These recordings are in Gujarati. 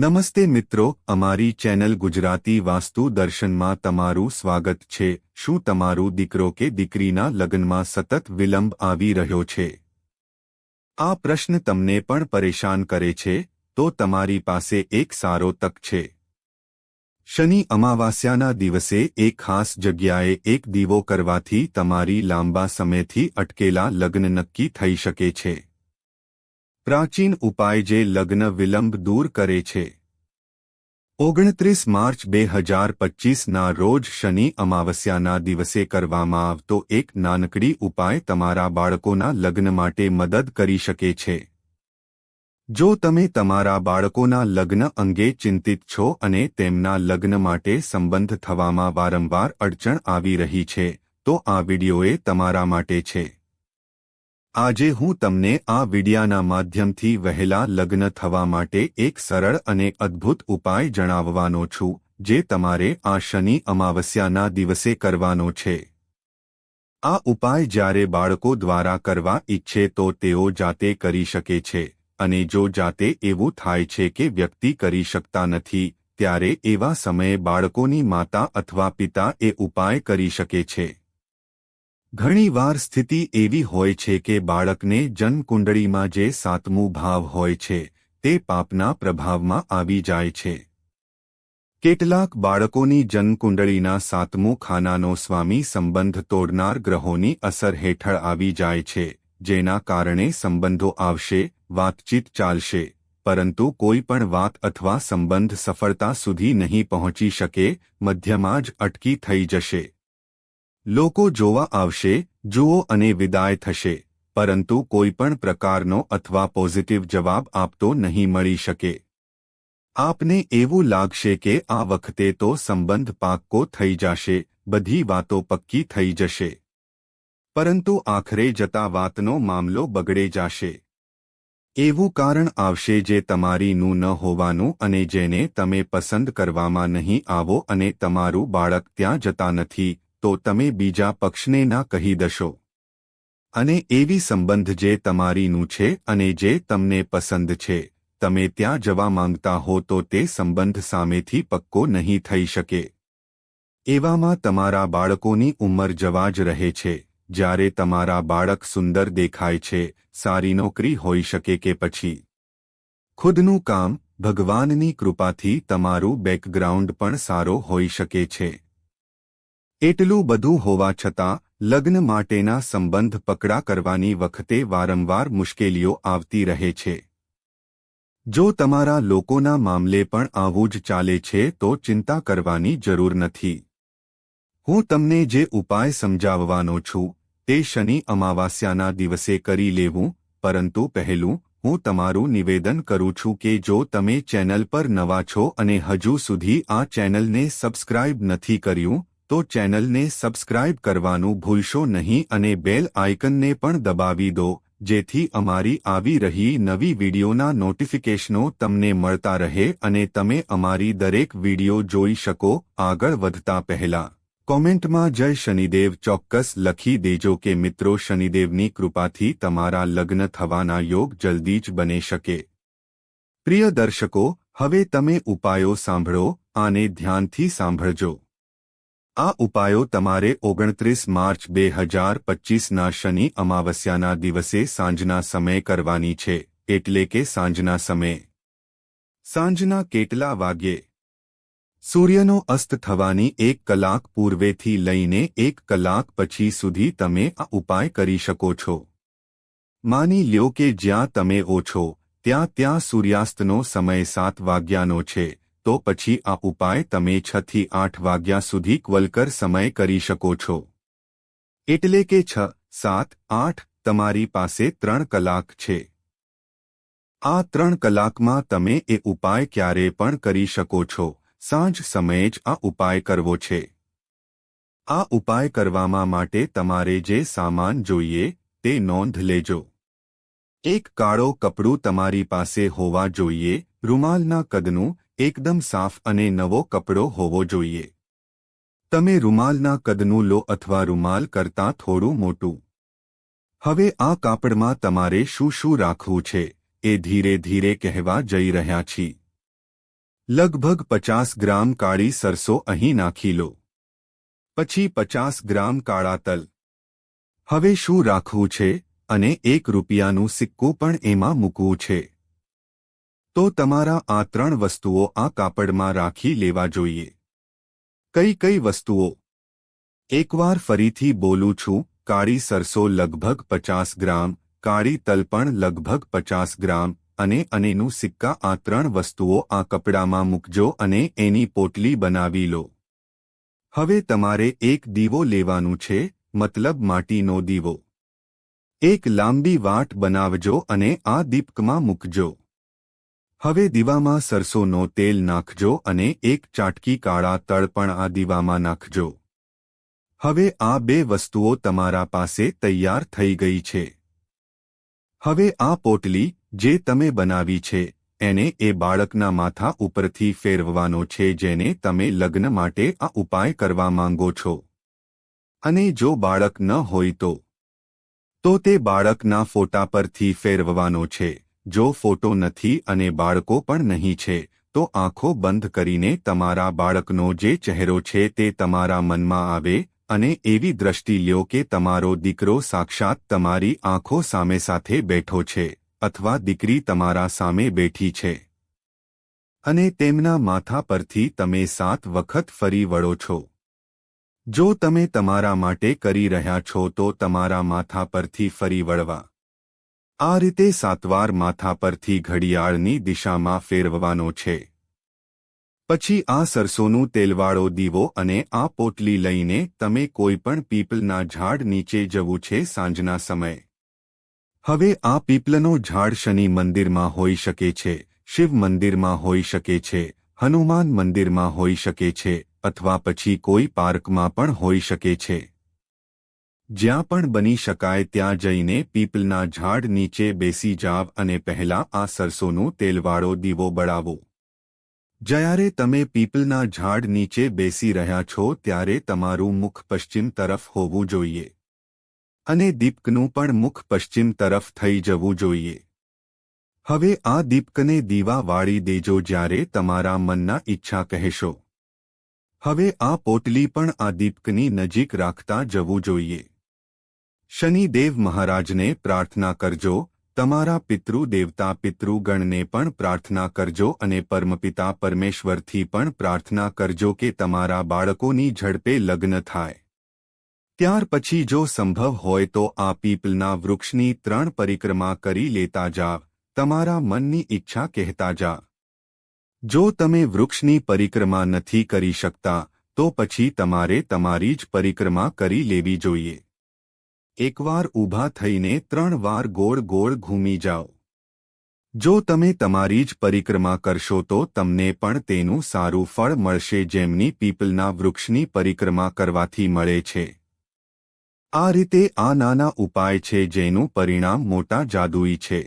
નમસ્તે મિત્રો, અમારી ચેનલ ગુજરાતી વાસ્તુ દર્શનમાં તમારું સ્વાગત છે. શું તમારું દીકરો કે દીકરીના લગ્નમાં સતત વિલંબ આવી રહ્યો છે? આ પ્રશ્ન તમને પણ પરેશાન કરે છે, તો તમારી પાસે એક સારો તક છે. શનિ અમાવાસ્યાના દિવસે એક ખાસ જગ્યાએ એક દીવો કરવાથી તમારી લાંબા સમયથી અટકેલા લગ્ન નક્કી થઈ શકે છે. પ્રાચીન ઉપાય જે લગ્ન વિલંબ દૂર કરે છે. ઓગણત્રીસ માર્ચ બે હજાર પચ્ચીસના રોજ શનિ અમાવસ્યાના દિવસે કરવામાં આવતો એક નાનકડી ઉપાય તમારા બાળકોના લગ્ન માટે મદદ કરી શકે છે. જો તમે તમારા બાળકોના લગ્ન અંગે ચિંતિત છો અને તેમના લગ્ન માટે સંબંધ થવામાં વારંવાર અડચણ આવી રહી છે, તો આ વિડિયોએ તમારા માટે છે. આજે હું તમને આ વિડિયાના માધ્યમથી વહેલા લગ્ન થવા માટે એક સરળ અને અદ્ભુત ઉપાય જણાવવાનો છું, જે તમારે આ શનિ અમાવસ્યાના દિવસે કરવાનો છે. આ ઉપાય જ્યારે બાળકો દ્વારા કરવા ઈચ્છે તો તેઓ જાતે કરી શકે છે, અને જો જાતે એવું થાય છે કે વ્યક્તિ કરી શકતા નથી, ત્યારે એવા સમયે બાળકોની માતા અથવા પિતા એ ઉપાય કરી શકે છે. ઘણીવાર સ્થિતિ એવી હોય છે કે બાળકને જન્મકુંડળીમાં જે સાતમું ભાવ હોય છે, તે પાપના પ્રભાવમાં આવી જાય છે. કેટલાક બાળકોની જન્મકુંડળીના સાતમું ખાનાનો સ્વામી સંબંધ તોડનાર ગ્રહોની અસર હેઠળ આવી જાય છે, જેના કારણે સંબંધો આવશે, વાતચીત ચાલશે, પરંતુ કોઈ પણ વાત અથવા સંબંધ સફળતા સુધી નહીં પહોંચી શકે, મધ્યમાં જ અટકી થઈ જશે. લોકો જોવા આવશે, જુઓ અને વિદાય થશે, પરંતુ કોઈ પણ પ્રકારનો અથવા પોઝિટિવ જવાબ આપતો નહીં મળી શકે. આપને એવું લાગશે કે આ વખતે તો સંબંધ પાક્કો થઈ જશે, બધી વાતો પક્કી થઈ જશે. પરંતુ આખરે જતા વાતનો મામલો બગડે જશે. એવું કારણ આવશે જે તમારીનું ન હોવાનું અને જેને તમે પસંદ કરવામાં નહીં આવો અને તમારું બાળક ત્યાં જતા નથી તો તમે બીજા પક્ષને ના કહી દશો. અને એવી સંબંધ જે તમારીનું છે અને જે તમને પસંદ છે, તમે ત્યાં જવા માંગતા હો તો તે સંબંધ સામેથી પક્કો નહીં થઈ શકે. એવામાં તમારા બાળકોની ઉંમર જવા જ રહે છે. જ્યારે તમારા બાળક સુંદર દેખાય છે, સારી નોકરી હોઈ શકે કે પછી? ખુદનું કામ, ભગવાનની કૃપાથી તમારું બેકગ્રાઉન્ડ પણ સારો હોઈ શકે છે. એટલું બધું હોવા છતાં, લગ્ન માટેના સંબંધ પકડા કરવાની વખતે વારંવાર મુશ્કેલીઓ આવતી રહે છે. જો તમારા લોકોના મામલે પણ આવું જ ચાલે છે તો ચિંતા કરવાની જરૂર નથી. હું તમને જે ઉપાય સમજાવવાનો છું, તે શનિ અમાવાસ્યાના દિવસે કરી લેવું, પરંતુ પહેલું, હું તમારું નિવેદન કરું છું કે જો તમે ચેનલ પર નવા છો અને હજુ સુધી આ ચેનલને સબસ્ક્રાઇબ નથી કર્યું તો ચેનલને સબસ્ક્રાઇબ કરવાનું ભૂલશો નહીં અને બેલ આઇકનને પણ દબાવી દો, જેથી અમારી આવી રહી નવી વિડીયોના નોટિફિકેશનો તમને મળતા રહે અને તમે અમારી દરેક વીડિયો જોઈ શકો આગળ વધતા પહેલા. કોમેન્ટમાં જય શનિદેવ ચોક્કસ લખી દેજો કે મિત્રો શનિદેવની કૃપાથી તમારા લગ્ન થવાના યોગ જલ્દી જ બને શકે. પ્રિય દર્શકો, હવે તમે ઉપાયો સાંભળો, આને ધ્યાનથી સાંભળજો. આ ઉપાયો તમારે ઓગણત્રીસ માર્ચ બે હજાર પચ્ચીસના શનિ અમાવસ્યાના દિવસે સાંજના સમયે કરવાની છે, એટલે કે સાંજના સમયે. સાંજના કેટલા વાગ્યે? સૂર્યનો અસ્ત થવાની એક કલાક પૂર્વેથી લઈને એક કલાક પછી સુધી તમે આ ઉપાય કરી શકો છો. માની લ્યો કે જ્યાં તમે ઓછો ત્યાં ત્યાં સૂર્યાસ્તનો સમય સાત વાગ્યાનો છે. તો પછી આ ઉપાય તમે છ થી આઠ વાગ્યા સુધી ક્વલકર સમય કરી શકો છો. એટલે કે છ, સાત, આઠ તમારી પાસે ત્રણ કલાક છે. આ ત્રણ કલાકમાં તમે એ ઉપાય ક્યારે પણ કરી શકો છો. સાંજ સમયે જ આ ઉપાય કરવો છે. આ ઉપાય કરવામાં માટે તમારે જે સામાન જોઈએ તે નોંધ લેજો. એક કાળો કપડું તમારી પાસે હોવા જોઈએ, રૂમાલના કદનું એકદમ સાફ અને નવો કપડો હોવો જોઈએ. તમે રૂમાલના કદનું લો અથવા રૂમાલ કરતાં થોડું મોટું. હવે આ કાપડમાં તમારે શું શું રાખવું છે, એ ધીરે ધીરે કહેવા જઈ રહ્યા છીએ લગભગ પચાસ ગ્રામ કાળી સરસો અહીં નાખી લો. પછી પચાસ ગ્રામ કાળા તલ. હવે શું રાખવું છે, અને એક રૂપિયાનું સિક્કું પણ એમાં મૂકવું છે. તો તમારા આ ત્રણ વસ્તુઓ આ કાપડમાં રાખી લેવા જોઈએ. કઈ કઈ વસ્તુઓ? એકવાર ફરીથી બોલું છું, કાળી સરસો લગભગ પચાસ ગ્રામ, કાળી તલપણ લગભગ પચાસ ગ્રામ, અને અનેનું સિક્કા આ ત્રણ વસ્તુઓ આ કપડામાં મૂકજો અને એની પોટલી બનાવી લો. હવે તમારે એક દીવો લેવાનું છે, મતલબ માટીનો દીવો. એક લાંબી વાટ બનાવજો અને આ દીપકમાં મૂકજો. હવે દીવામાં સરસોનો તેલ નાખજો અને એક ચાટકી કાળા તળ પણ આ દીવામાં નાખજો. હવે આ બે વસ્તુઓ તમારા પાસે તૈયાર થઈ ગઈ છે. હવે આ પોટલી, જે તમે બનાવી છે, એને એ બાળકના માથા ઉપરથી ફેરવવાનો છે જેને તમે લગ્ન માટે આ ઉપાય કરવા માંગો છો. અને જો બાળક ન હોય તો? તો તે બાળકના ફોટા પરથી ફેરવવાનો છે. જો ફોટો નથી અને બાળકો પણ નહીં છે, તો આંખો બંધ કરીને તમારા બાળકનો જે ચહેરો છે તે તમારા મનમાં આવે અને એવી દ્રષ્ટિ લ્યો કે તમારો દીકરો સાક્ષાત તમારી આંખો સામે સાથે બેઠો છે અથવા દીકરી તમારા સામે બેઠી છે. અને તેમના માથા પરથી તમે સાત વખત ફરી વળો છો. જો તમે તમારા માટે કરી રહ્યા છો તો તમારા માથા પરથી ફરી વળવા. આ રીતે સાતવાર માથા પરથી ઘડિયાળની દિશામાં ફેરવવાનો છે. પછી આ સરસોનું તેલવાળો દીવો અને આ પોટલી લઈને તમે કોઈપણ પીપલના ઝાડ નીચે જવું છે સાંજના સમયે. હવે આ પીપલનો ઝાડ શનિ મંદિરમાં હોઈ શકે છે, શિવ મંદિરમાં હોઈ શકે છે, હનુમાન મંદિરમાં હોઈ શકે છે, અથવા પછી કોઈ પાર્કમાં પણ હોઈ શકે છે. જ્યાં પણ બની શકાય ત્યાં જઈને પીપલના ઝાડ નીચે બેસી જાવ અને પહેલા આ સરસોનું તેલવાળો દીવો બળાવો. જ્યારે તમે પીપલના ઝાડ નીચે બેસી રહ્યા છો ત્યારે તમારું મુખ પશ્ચિમ તરફ હોવું જોઈએ. અને દીપકનું પણ મુખ પશ્ચિમ તરફ થઈ જવું જોઈએ. હવે આ દીપકને દીવા વાળી દેજો જ્યારે તમારા મનના ઈચ્છા કહેશો. હવે આ પોટલી પણ આ દીપકની નજીક રાખતા જવું જોઈએ. શનિદેવ મહારાજને પ્રાર્થના કરજો, તમારા પિતૃ દેવતા પિતૃગણને પણ પ્રાર્થના કરજો અને પરમપિતા પરમેશ્વરથી પણ પ્રાર્થના કરજો કે તમારા બાળકોની ઝડપે લગ્ન થાય. ત્યાર પછી જો સંભવ હોય તો આ પીપલના વૃક્ષની ત્રણ પરિક્રમા કરી લેતા જાવ, તમારા મનની ઈચ્છા કહેતા જા. જો તમે વૃક્ષની પરિક્રમા નથી કરી શકતા, તો પછી તમારે તમારી જ પરિક્રમા કરી લેવી જોઈએ. એકવાર ઊભા થઈને ત્રણ વાર ગોળ ગોળ ઘૂમી જાઓ. જો તમે તમારી જ પરિક્રમા કરશો તો તમને પણ તેનું સારું ફળ મળશે જેમની પીપલના વૃક્ષની પરિક્રમા કરવાથી મળે છે. આ રીતે આ નાના ઉપાય છે જેનું પરિણામ મોટા જાદુઈ છે.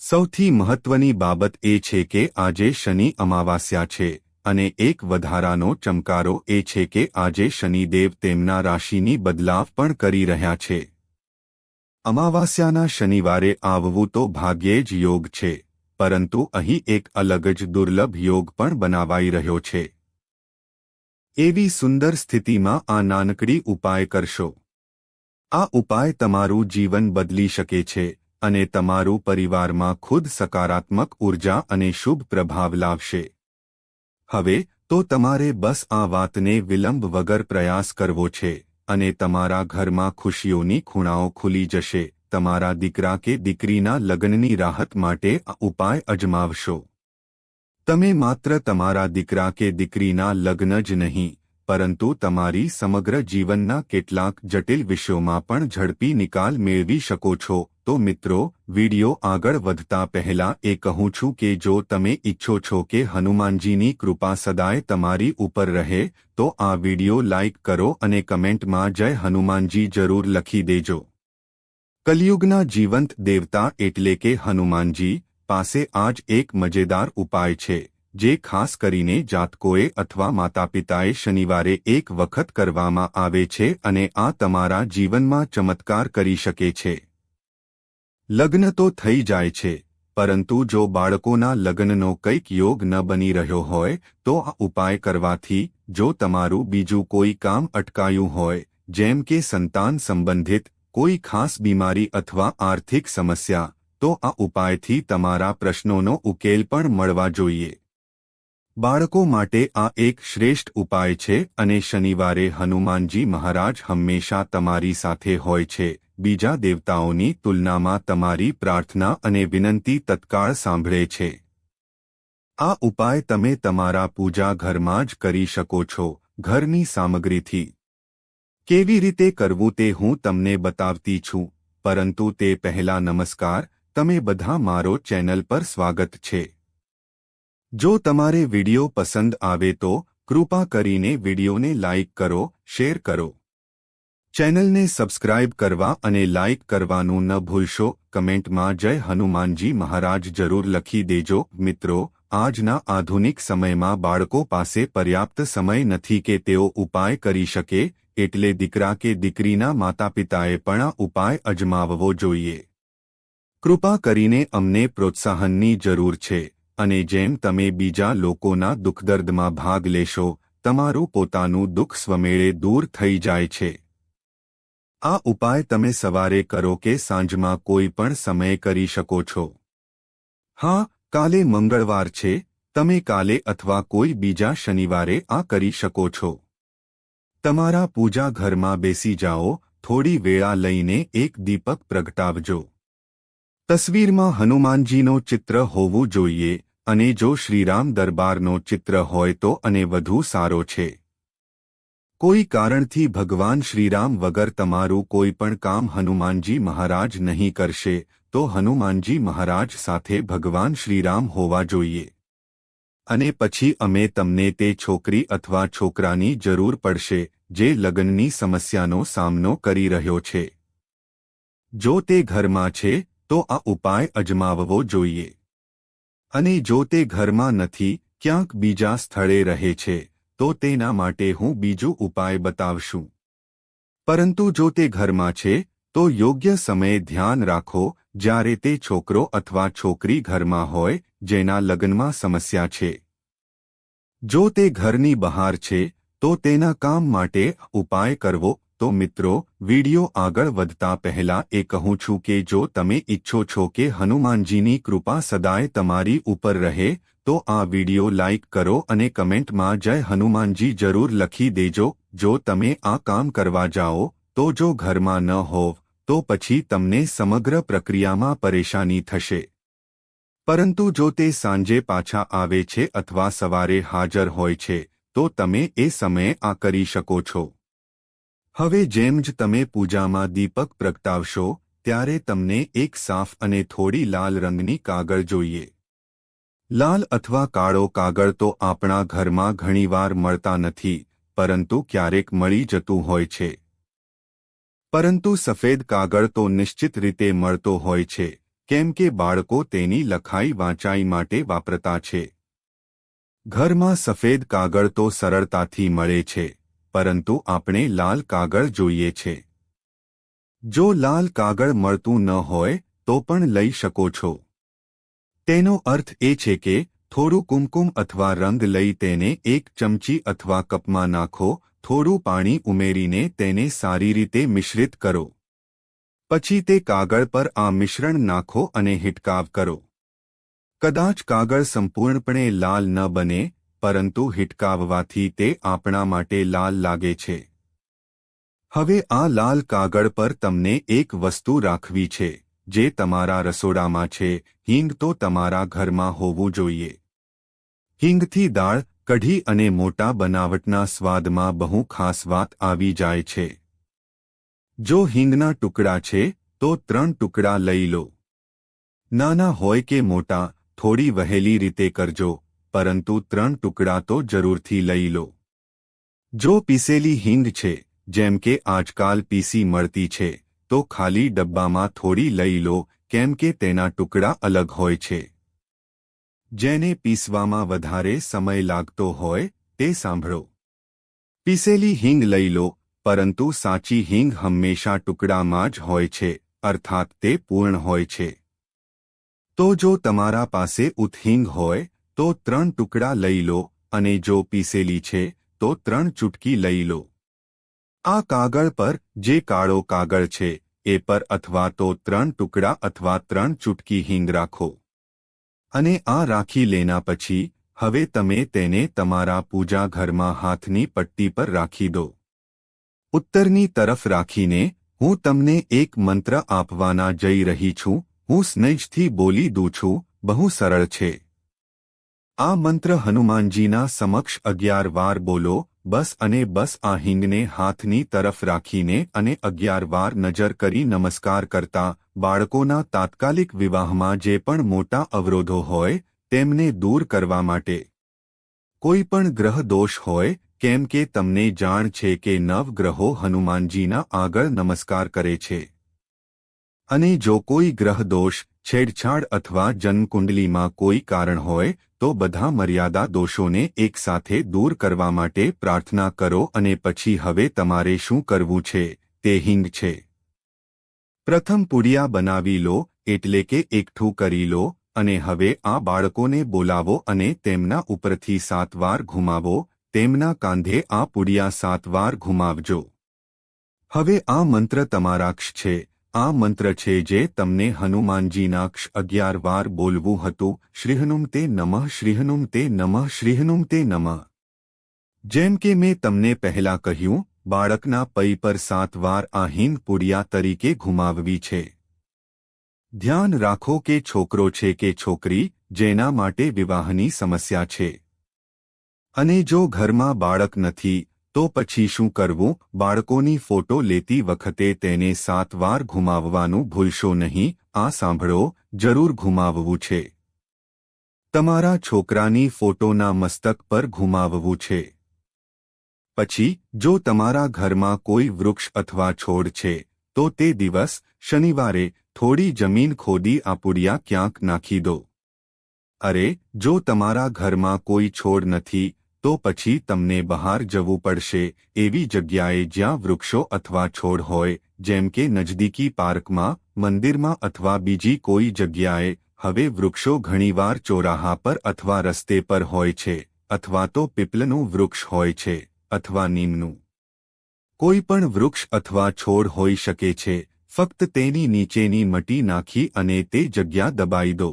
સૌથી મહત્વની બાબત એ છે કે આજે શનિ અમાવાસ્યા છે. અને એક વધારાનો ચમકારો એ છે કે આજે શનિદેવ તેમના રાશિની બદલાવ પણ કરી રહ્યા છે. અમાવાસ્યાના શનિવારે આવવું તો ભાગ્યે જ યોગ છે, પરંતુ અહીં એક અલગ જ દુર્લભ યોગ પણ બનાવાઈ રહ્યો છે. એવી સુંદર સ્થિતિમાં આ નાનકડી ઉપાય કરશો. આ ઉપાય તમારું જીવન બદલી શકે છે અને તમારું પરિવારમાં ખુદ સકારાત્મક ઊર્જા અને શુભ પ્રભાવ લાવશે. હવે, તો તમારે બસ આ વાતને વિલંબ વગર પ્રયાસ કરવો છે, અને તમારા ઘરમાં ખુશીઓની ખૂણાઓ ખુલી જશે, તમારા દીકરા કે દીકરીના લગ્નની રાહત માટે ઉપાય અજમાવશો. તમે માત્ર તમારા દીકરા કે દીકરીના લગ્ન જ નહીં પરંતુ તમારી સમગ્ર જીવનના કેટલાક જટિલ વિષયોમાં પણ ઝડપી નિકાલ મેળવી શકો છો. તો મિત્રો, વિડિયો આગળ વધતા પહેલા એ કહું છું કે જો તમે ઈચ્છો છો કે હનુમાનજીની કૃપા સદાય તમારી ઉપર રહે, તો આ વિડિયો લાઇક કરો અને કમેન્ટમાં જય હનુમાનજી જરૂર લખી દેજો. કલયુગના જીવંત દેવતા એટલે કે હનુમાનજી પાસે આજ એક મજેદાર ઉપાય છે. જે ખાસ કરીને જાતકોએ અથવા માતાપિતાએ શનિવારે એક વખત કરવામાં આવે છે અને આ તમારા જીવનમાં ચમત્કાર કરી શકે છે. લગ્ન તો થઈ જાય છે, પરંતુ જો બાળકોના લગ્નનો કંઈક યોગ ન બની રહ્યો હોય, તો આ ઉપાય કરવાથી, જો તમારું બીજું કોઈ કામ અટકાયું હોય, જેમ કે સંતાન સંબંધિત, કોઈ ખાસ બીમારી અથવા આર્થિક સમસ્યા, તો આ ઉપાયથી તમારા પ્રશ્નોનો ઉકેલ પણ મળવા જોઈએ. બાળકો માટે આ એક શ્રેષ્ઠ ઉપાય છે અને શનિવારે હનુમાનજી મહારાજ હંમેશા તમારી સાથે હોય છે. બીજા દેવતાઓની તુલનામાં તમારી પ્રાર્થના અને વિનંતી તત્કાળ સાંભળે છે. આ ઉપાય તમે તમારા પૂજા ઘરમાં જ કરી શકો છો. ઘરની સામગ્રીથી કેવી રીતે કરવું તે હું તમને બતાવતી છું. પરંતુ તે પહેલા નમસ્કાર. તમે બધા મારો ચેનલ પર સ્વાગત છે. જો તમારે વિડિયો પસંદ આવે તો કૃપા કરીને વિડિયોને લાઇક કરો, શેર કરો. ચેનલને સબસ્ક્રાઇબ કરવા અને લાઇક કરવાનું ન ભૂલશો. કમેન્ટમાં જય હનુમાનજી મહારાજ જરૂર લખી દેજો. મિત્રો, આજના આધુનિક સમયમાં બાળકો પાસે પર્યાપ્ત સમય નથી કે તેઓ ઉપાય કરી શકે, એટલે દીકરા કે દીકરીના માતાપિતાએ પણ આ ઉપાય અજમાવવો જોઈએ. કૃપા કરીને અમને પ્રોત્સાહનની જરૂર છે. અને જેમ તમે બીજા લોકોના દુઃખદર્દમાં ભાગ લેશો, તમારું પોતાનું દુઃખ સ્વમેળે દૂર થઈ જાય છે. આ ઉપાય તમે સવારે કરો કે સાંજમાં કોઈ પણ સમયે કરી શકો છો. હા, કાલે મંગળવાર છે, તમે કાલે અથવા કોઈ બીજા શનિવારે આ કરી શકો છો. તમારા પૂજા ઘરમાં બેસી જાઓ, થોડી વેળા લઈને એક દીપક પ્રગટાવજો. તસવીરમાં હનુમાનજીનો ચિત્ર હોવું જોઈએ અને જો શ્રીરામ દરબારનો ચિત્ર હોય તો અને વધુ સારો છે. કોઈ કારણથી ભગવાન શ્રીરામ વગર તમારું કોઈ પણ કામ હનુમાનજી મહારાજ નહીં કરશે, તો હનુમાનજી મહારાજ સાથે ભગવાન શ્રીરામ હોવા જોઈએ. અને પછી અમે તમને તે છોકરી અથવા છોકરાની જરૂર પડશે, જે લગ્નની સમસ્યાનો સામનો કરી રહ્યો છે. જો તે ઘરમાં છે, તો આ ઉપાય અજમાવવો જોઈએ. અને જો તે ઘરમાં નથી, ક્યાંક બીજા સ્થળે રહે છે, તો તેના માટે હું બીજું ઉપાય બતાવશું. પરંતુ જો તે ઘરમાં છે, તો યોગ્ય સમયે ધ્યાન રાખો, જ્યારે તે છોકરો અથવા છોકરી ઘરમાં હોય, જેના લગ્નમાં સમસ્યા છે. જો તે ઘરની બહાર છે, તો તેના કામ માટે ઉપાય કરવો તો મિત્રો, વિડિયો આગળ વધતા પહેલા એ કહું છું કે જો તમે ઈચ્છો છો કે હનુમાનજીની કૃપા સદાય તમારી ઉપર રહે, તો આ વિડિયો લાઇક કરો અને કમેન્ટમાં જય હનુમાનજી જરૂર લખી દેજો. જો તમે આ કામ કરવા જાઓ, તો જો ઘરમાં ન હોવ, તો પછી તમને સમગ્ર પ્રક્રિયામાં પરેશાની થશે. પરંતુ જો તે સાંજે પાછા આવે છે અથવા સવારે હાજર હોય છે, તો તમે એ સમયે આ કરી શકો છો. હવે જેમ જ તમે પૂજામાં દીપક પ્રગટાવશો, ત્યારે તમને એક સાફ અને થોડી લાલ રંગની કાગળ જોઈએ. લાલ અથવા કાળો કાગળ તો આપણા ઘરમાં ઘણીવાર મળતા નથી, પરંતુ ક્યારેક મળી જતું હોય છે. પરંતુ સફેદ કાગળ તો નિશ્ચિત રીતે મળતો હોય છે, કેમ કે બાળકો તેની લખાઈ વાંચાઈ માટે વાપરતા છે. ઘરમાં સફેદ કાગળ તો સરળતાથી મળે છે. પરંતુ આપણે લાલ કાગળ જોઈએ છે. જો લાલ કાગળ મળતું ન હોય, તો પણ લઈ શકો છો. તેનો અર્થ એ છે કે, થોડું કુમકુમ અથવા રંગ લઈ તેને એક ચમચી અથવા કપમાં નાખો, થોડું પાણી ઉમેરીને તેને સારી રીતે મિશ્રિત કરો. પછી તે કાગળ પર આ મિશ્રણ નાખો અને હિટકાવ કરો. કદાચ કાગળ સંપૂર્ણપણે લાલ ન બને પરંતુ હિટકાવવાથી તે આપણા માટે લાલ લાગે છે. હવે આ લાલ કાગળ પર તમને એક વસ્તુ રાખવી છે, જે તમારા રસોડામાં છે, હિંગ તો તમારા ઘરમાં હોવું જોઈએ. હિંગથી દાળ, કઢી અને મોટા બનાવટના સ્વાદમાં બહુ ખાસ વાત આવી જાય છે. જો હિંગના ટુકડા છે, તો ત્રણ ટુકડા લઈ લો. નાના હોય કે મોટા, થોડી વહેલી રીતે કરજો. પરંતુ ત્રણ ટુકડા તો જરૂરથી લઈ લો. જો પીસેલી હિંગ છે, જેમ કે આજકાલ પીસી મળતી છે, તો ખાલી ડબ્બામાં થોડી લઈ લો, કેમ કે તેના ટુકડા અલગ હોય છે. જેને પીસવામાં વધારે સમય લાગતો હોય, તે સાંભળો. પીસેલી હિંગ લઈ લો, પરંતુ સાચી હિંગ હંમેશા ટુકડામાં જ હોય છે, અર્થાત તે પૂર્ણ હોય છે. તો જો તમારા પાસે ઉથહિંગ હોય તો ત્રણ ટુકડા લઈ લો અને જો પીસેલી છે, તો ત્રણ ચૂટકી લઈ લો. આ કાગળ પર જે કાળો કાગળ છે, એ પર અથવા તો ત્રણ ટુકડા અથવા ત્રણ ચૂટકી હિંગ રાખો. અને આ રાખી લેના પછી, હવે તમે તેને તમારા પૂજા ઘરમાં હાથની પટ્ટી પર રાખી દો. ઉત્તરની તરફ રાખીને, હું તમને એક મંત્ર આપવાના જઈ રહી છું, હું સ્નેજથી બોલી દઉં છું, બહુ સરળ છે. આ મંત્ર હનુમાનજીના સમક્ષ અગિયાર વાર બોલો, બસ અને બસ આ હિંગને હાથની તરફ રાખીને અને અગિયાર વાર નજર કરી નમસ્કાર કરતા, બાળકોના તાત્કાલિક વિવાહમાં જે પણ મોટા અવરોધો હોય, તેમને દૂર કરવા માટે. કોઈ પણ ગ્રહ દોષ હોય, કેમ કે તમને જાણ છે કે નવગ્રહો હનુમાનજીના આગળ નમસ્કાર કરે છે. અને જો કોઈ ગ્રહ દોષ, છેડછાડ અથવા જન્મકુંડલીમાં કોઈ કારણ હોય, તો બધા મર્યાદા દોષોને એકસાથે દૂર કરવા માટે પ્રાર્થના કરો અને પછી હવે તમારે શું કરવું છે, તે હિંગ છે. પ્રથમ પુડિયા બનાવી લો, એટલે કે એકઠું કરી લો, અને હવે આ બાળકોને બોલાવો અને તેમના ઉપરથી સાત વાર ઘુમાવો, તેમના કાંધે આ પુડિયા સાત વાર ઘુમાવજો. હવે આ મંત્ર તમારા ક્ષ છે આ મંત્ર છે જે તમને હનુમાનજીના ક્ષ અગિયાર વાર બોલવું હતું, શ્રીહનુમ તે નમઃ, શ્રીહનુમ તે નમઃ, શ્રીહનુમ તે નમઃ. જેમ કે મેં તમને પહેલા કહ્યું, બાળકના પૈ પર સાત વાર આ હિંદ પુડિયા તરીકે ઘુમાવવી છે. ધ્યાન રાખો કે છોકરો છે કે છોકરી, જેના માટે વિવાહની સમસ્યા છે. અને જો ઘરમાં બાળક નથી તો પછી શું કરવું? બાળકોની ફોટો લેતી વખતે તેને સાત વાર ઘુમાવવાનું ભૂલશો નહીં. આ સાંભળો, જરૂર ઘુમાવવું છે. તમારા છોકરાની ફોટોના મસ્તક પર ઘુમાવવું છે. પછી, જો તમારા ઘરમાં કોઈ વૃક્ષ અથવા છોડ છે, તો તે દિવસ, શનિવારે, થોડી જમીન ખોદી આપુડિયા ક્યાંક નાખી દો. અરે, જો તમારા ઘરમાં કોઈ છોડ નથી તો પછી તમને બહાર જવું પડશે, એવી જગ્યાએ જ્યાં વૃક્ષો અથવા છોડ હોય, જેમ કે નજદીકી પાર્કમાં, મંદિરમાં અથવા બીજી કોઈ જગ્યાએ, હવે વૃક્ષો ઘણીવાર ચોરાહા પર અથવા રસ્તે પર હોય છે, અથવા તો પીપલનું વૃક્ષ હોય છે, અથવા નીમનું. કોઈ પણ વૃક્ષ અથવા છોડ હોઈ શકે છે, ફક્ત તેની નીચેની મટી નાખી અને તે જગ્યા દબાઈ દો.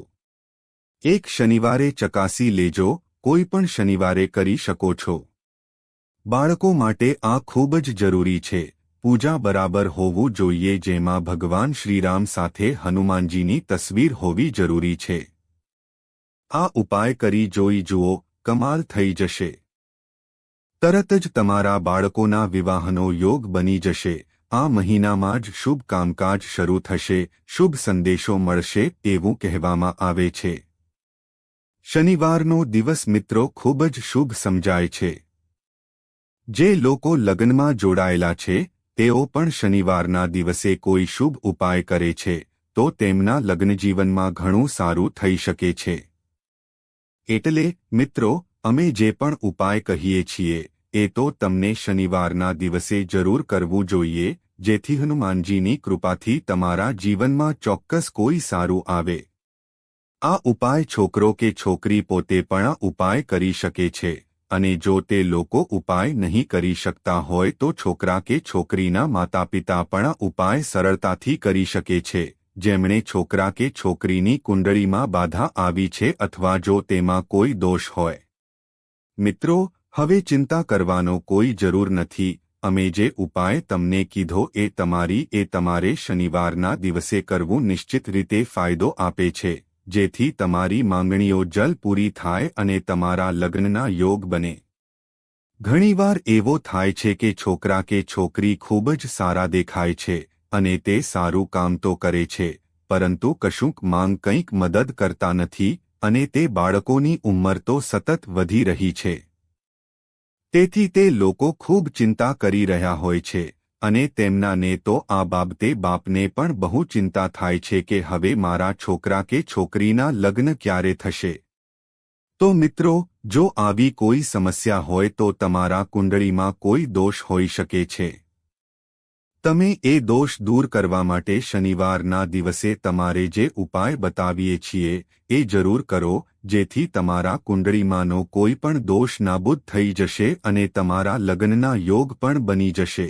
એક શનિવારે ચકાસી લેજો કોઈ પણ શનિવારે કરી શકો છો. બાળકો માટે આ ખૂબ જ જરૂરી છે. પૂજા બરાબર હોવું જોઈએ જેમાં ભગવાન શ્રીરામ સાથે હનુમાનજીની તસવીર હોવી જરૂરી છે. આ ઉપાય કરી જોઈ જુઓ, કમાલ થઈ જશે. તરત જ તમારા બાળકોના વિવાહનો યોગ બની જશે. આ મહિનામાં જ શુભ કામકાજ શરૂ થશે. શુભ સંદેશો મળશે એવું કહેવામાં આવે છે. શનિવારનો દિવસ મિત્રો ખૂબ જ શુભ સમજાય છે. જે લોકો લગ્નમાં જોડાયેલા છે, તેઓ પણ શનિવારના દિવસે કોઈ શુભ ઉપાય કરે છે, તો તેમના લગ્નજીવનમાં ઘણું સારું થઈ શકે છે. એટલે, મિત્રો, અમે જે પણ ઉપાય કહીએ છીએ, એ તો તમને શનિવારના દિવસે જરૂર કરવું જોઈએ, જેથી હનુમાનજીની કૃપાથી તમારા જીવનમાં ચોક્કસ કોઈ સારું આવે. આ ઉપાય છોકરો કે છોકરી પોતે પણ ઉપાય કરી શકે છે. અને જો તે લોકો ઉપાય નહીં કરી શકતા હોય તો છોકરા કે છોકરીના માતાપિતા પણ ઉપાય સરળતાથી કરી શકે છે. જેમણે છોકરા કે છોકરીની કુંડળીમાં બાધા આવી છે અથવા જો તેમાં કોઈ દોષ હોય. મિત્રો, હવે ચિંતા કરવાનો કોઈ જરૂર નથી. અમે જે ઉપાય તમને કીધો એ તમારી એ તમારે શનિવારના દિવસે કરવું નિશ્ચિત રીતે ફાયદો આપે છે. જેથી તમારી માંગણીઓ જલ પૂરી થાય અને તમારા લગ્નના યોગ બને. ઘણીવાર એવો થાય છે કે છોકરા કે છોકરી ખૂબ જ સારા દેખાય છે અને તે સારું કામ તો કરે છે, પરંતુ કશુંક માંગ કંઈક મદદ કરતા નથી અને તે બાળકોની ઉંમર તો સતત વધી રહી છે. તેથી તે લોકો ખૂબ ચિંતા કરી રહ્યા હોય છે. અને તેમનાને તો આ બાબતે બાપને પણ બહુ ચિંતા થાય છે કે હવે મારા છોકરા કે છોકરીના લગ્ન ક્યારે થશે. તો મિત્રો, જો આવી કોઈ સમસ્યા હોય તો તમારા કુંડળીમાં કોઈ દોષ હોઈ શકે છે. તમે એ દોષ દૂર કરવા માટે શનિવારના દિવસે તમારે જે ઉપાય બતાવીએ છીએ, એ જરૂર કરો, જેથી તમારા કુંડળીમાંનો કોઈ પણ દોષ નાબૂદ થઈ જશે અને તમારા લગ્નના યોગ પણ બની જશે.